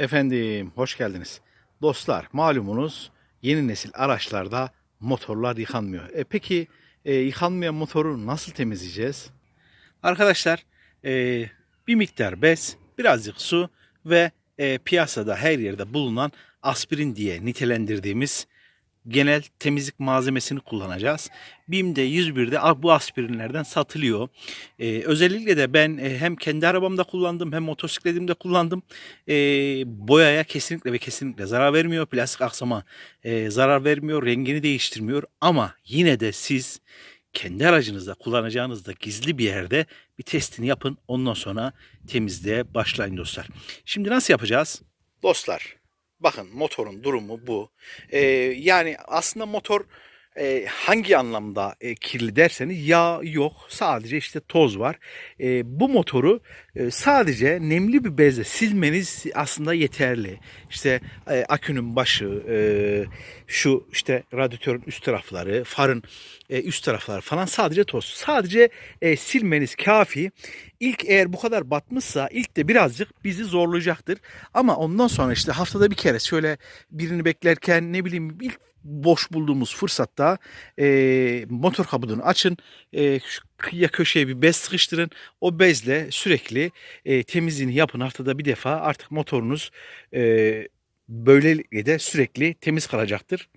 Efendim hoş geldiniz. Dostlar malumunuz yeni nesil araçlarda motorlar yıkanmıyor. E, peki e, yıkanmayan motoru nasıl temizleyeceğiz? Arkadaşlar e, bir miktar bez, birazcık su ve e, piyasada her yerde bulunan aspirin diye nitelendirdiğimiz genel temizlik malzemesini kullanacağız. BİM'de 101'de bu aspirinlerden satılıyor. Ee, özellikle de ben e, hem kendi arabamda kullandım hem motosikletimde kullandım. Ee, boyaya kesinlikle ve kesinlikle zarar vermiyor. Plastik aksama e, zarar vermiyor. Rengini değiştirmiyor. Ama yine de siz kendi aracınızda kullanacağınızda gizli bir yerde bir testini yapın. Ondan sonra temizliğe başlayın dostlar. Şimdi nasıl yapacağız? Dostlar bakın motorun durumu bu. Ee, yani aslında motor e, hangi anlamda e, kirli derseniz yağ yok sadece işte toz var. E, bu motoru e, sadece nemli bir bezle silmeniz aslında yeterli. İşte e, akünün başı, e, şu işte radyatörün üst tarafları, farın e, üst tarafları falan sadece toz. Sadece e, silmeniz kafi. İlk eğer bu kadar batmışsa ilk de birazcık bizi zorlayacaktır. Ama ondan sonra işte haftada bir kere şöyle birini beklerken ne bileyim ilk boş bulduğumuz fırsatta e, motor kaputunu açın. E, kıyıya köşeye bir bez sıkıştırın. O bezle sürekli e, temizliğini yapın haftada bir defa. Artık motorunuz e, böylelikle de sürekli temiz kalacaktır.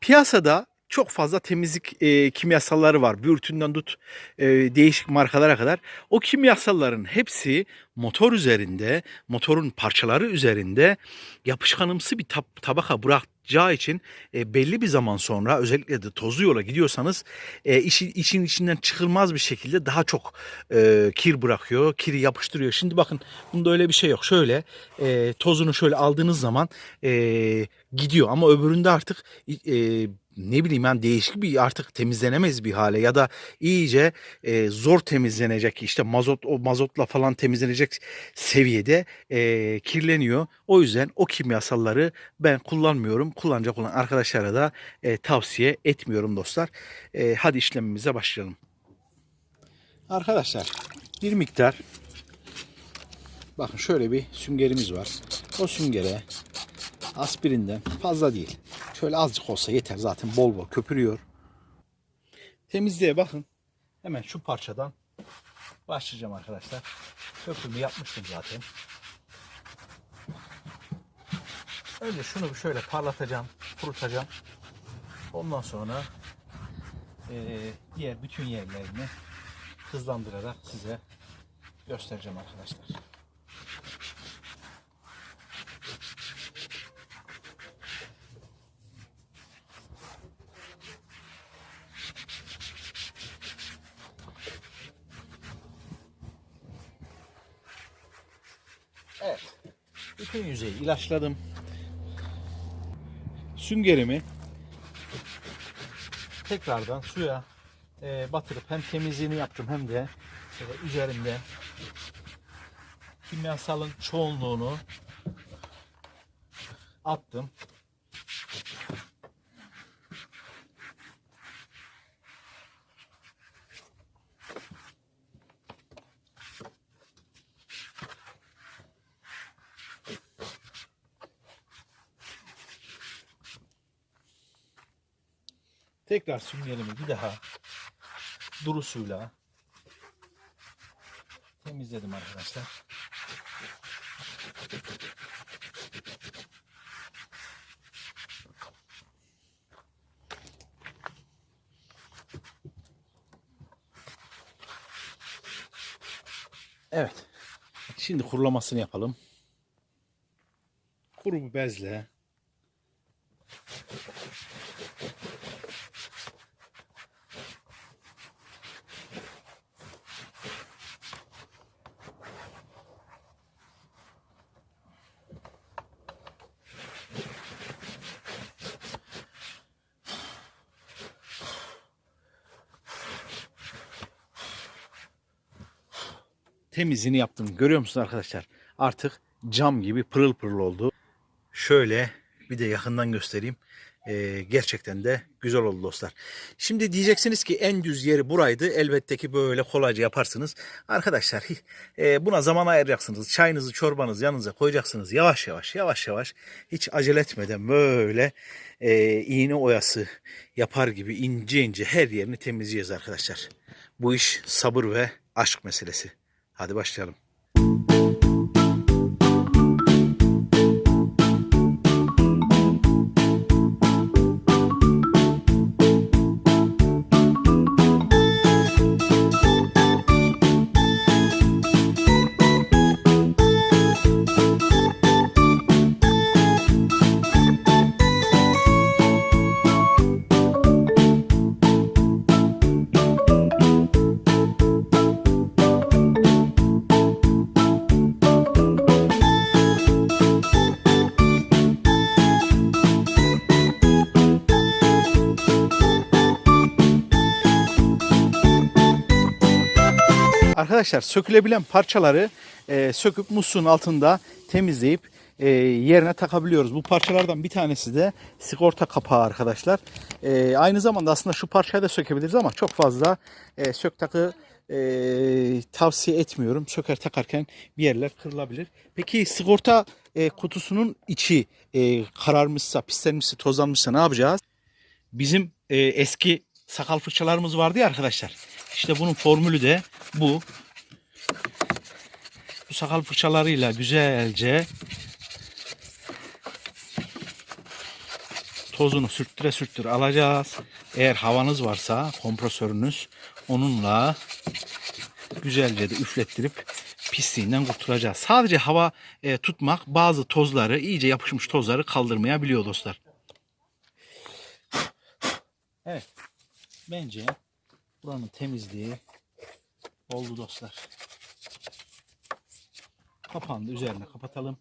Piyasada çok fazla temizlik e, kimyasalları var. Bürtünden tut e, değişik markalara kadar. O kimyasalların hepsi motor üzerinde, motorun parçaları üzerinde yapışkanımsı bir tab- tabaka bırakacağı için e, belli bir zaman sonra özellikle de tozlu yola gidiyorsanız e, işi, için içinden çıkılmaz bir şekilde daha çok e, kir bırakıyor, kiri yapıştırıyor. Şimdi bakın bunda öyle bir şey yok. Şöyle e, tozunu şöyle aldığınız zaman e, gidiyor ama öbüründe artık e, ne bileyim yani değişik bir artık temizlenemez bir hale ya da iyice e, zor temizlenecek işte mazot o mazotla falan temizlenecek seviyede e, kirleniyor. O yüzden o kimyasalları ben kullanmıyorum. Kullanacak olan arkadaşlara da e, tavsiye etmiyorum dostlar. E, hadi işlemimize başlayalım. Arkadaşlar bir miktar bakın şöyle bir süngerimiz var. O süngere aspirinden fazla değil. Şöyle azıcık olsa yeter zaten bol bol köpürüyor. Temizliğe bakın. Hemen şu parçadan başlayacağım arkadaşlar. Köpürümü yapmıştım zaten. Önce şunu şöyle parlatacağım, kurutacağım. Ondan sonra eee, diğer bütün yerlerini hızlandırarak size göstereceğim arkadaşlar. Evet. Bütün yüzeyi ilaçladım. Süngerimi tekrardan suya e, batırıp hem temizliğini yaptım hem de e, üzerinde kimyasalın çoğunluğunu attım. Tekrar süngerimi bir daha duru suyla temizledim arkadaşlar. Evet. Şimdi kurulamasını yapalım. Kuru bezle temizliğini yaptım. Görüyor musunuz arkadaşlar? Artık cam gibi pırıl pırıl oldu. Şöyle bir de yakından göstereyim. e, gerçekten de güzel oldu dostlar. Şimdi diyeceksiniz ki en düz yeri buraydı. Elbette ki böyle kolayca yaparsınız. Arkadaşlar e, buna zaman ayıracaksınız. Çayınızı çorbanızı yanınıza koyacaksınız. Yavaş yavaş yavaş yavaş hiç acele etmeden böyle e, iğne oyası yapar gibi ince ince her yerini temizleyeceğiz arkadaşlar. Bu iş sabır ve aşk meselesi. Hadi başlayalım. Arkadaşlar sökülebilen parçaları e, söküp musluğun altında temizleyip e, yerine takabiliyoruz. Bu parçalardan bir tanesi de sigorta kapağı arkadaşlar. E, aynı zamanda aslında şu parçayı da sökebiliriz ama çok fazla e, sök takı e, tavsiye etmiyorum. Söker takarken bir yerler kırılabilir. Peki sigorta e, kutusunun içi e, kararmışsa, pislenmişse, tozlanmışsa ne yapacağız? Bizim e, eski sakal fırçalarımız vardı ya arkadaşlar. İşte bunun formülü de bu. Bu sakal fırçalarıyla güzelce tozunu sürttüre sürttüre alacağız. Eğer havanız varsa kompresörünüz onunla güzelce de üflettirip pisliğinden kurtulacağız. Sadece hava e, tutmak bazı tozları iyice yapışmış tozları kaldırmayabiliyor dostlar. Evet. Bence buranın temizliği oldu dostlar. Kapağını da üzerine kapatalım.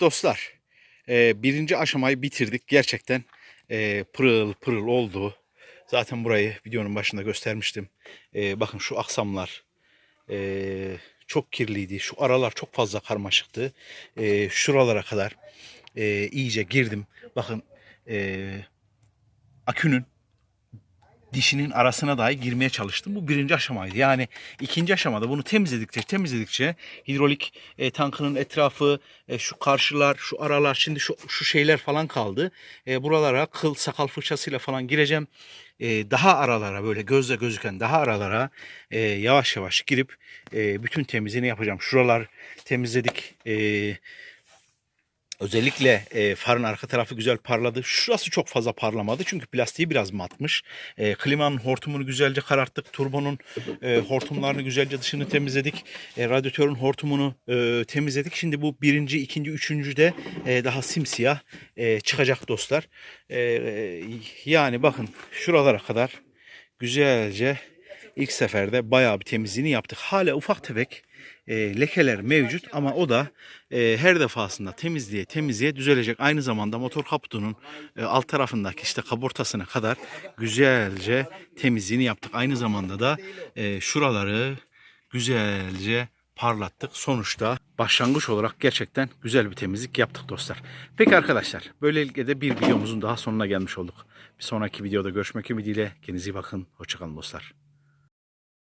Dostlar, e, birinci aşamayı bitirdik. Gerçekten e, pırıl pırıl oldu. Zaten burayı videonun başında göstermiştim. E, bakın şu aksamlar çok kirliydi. Şu aralar çok fazla karmaşıktı. Şuralara kadar iyice girdim. Bakın akünün dişinin arasına dahi girmeye çalıştım. Bu birinci aşamaydı. Yani ikinci aşamada bunu temizledikçe temizledikçe hidrolik e, tankının etrafı, e, şu karşılar, şu aralar şimdi şu, şu şeyler falan kaldı. E, buralara kıl sakal fırçasıyla falan gireceğim. E, daha aralara böyle gözle gözüken daha aralara e, yavaş yavaş girip e, bütün temizliğini yapacağım. Şuralar temizledik. E, Özellikle e, farın arka tarafı güzel parladı. Şurası çok fazla parlamadı çünkü plastiği biraz matmış. E, klimanın hortumunu güzelce kararttık. Turbonun e, hortumlarını güzelce dışını temizledik. E, radyatörün hortumunu e, temizledik. Şimdi bu birinci, ikinci, üçüncü de e, daha simsiyah e, çıkacak dostlar. E, e, yani bakın şuralara kadar güzelce ilk seferde bayağı bir temizliğini yaptık. Hala ufak tefek e, lekeler mevcut ama o da e, her defasında temizliğe temizliğe düzelecek. Aynı zamanda motor kaputunun e, alt tarafındaki işte kaportasına kadar güzelce temizliğini yaptık. Aynı zamanda da e, şuraları güzelce parlattık. Sonuçta başlangıç olarak gerçekten güzel bir temizlik yaptık dostlar. Peki arkadaşlar böylelikle de bir videomuzun daha sonuna gelmiş olduk. Bir sonraki videoda görüşmek ümidiyle kendinize iyi bakın. Hoşçakalın dostlar.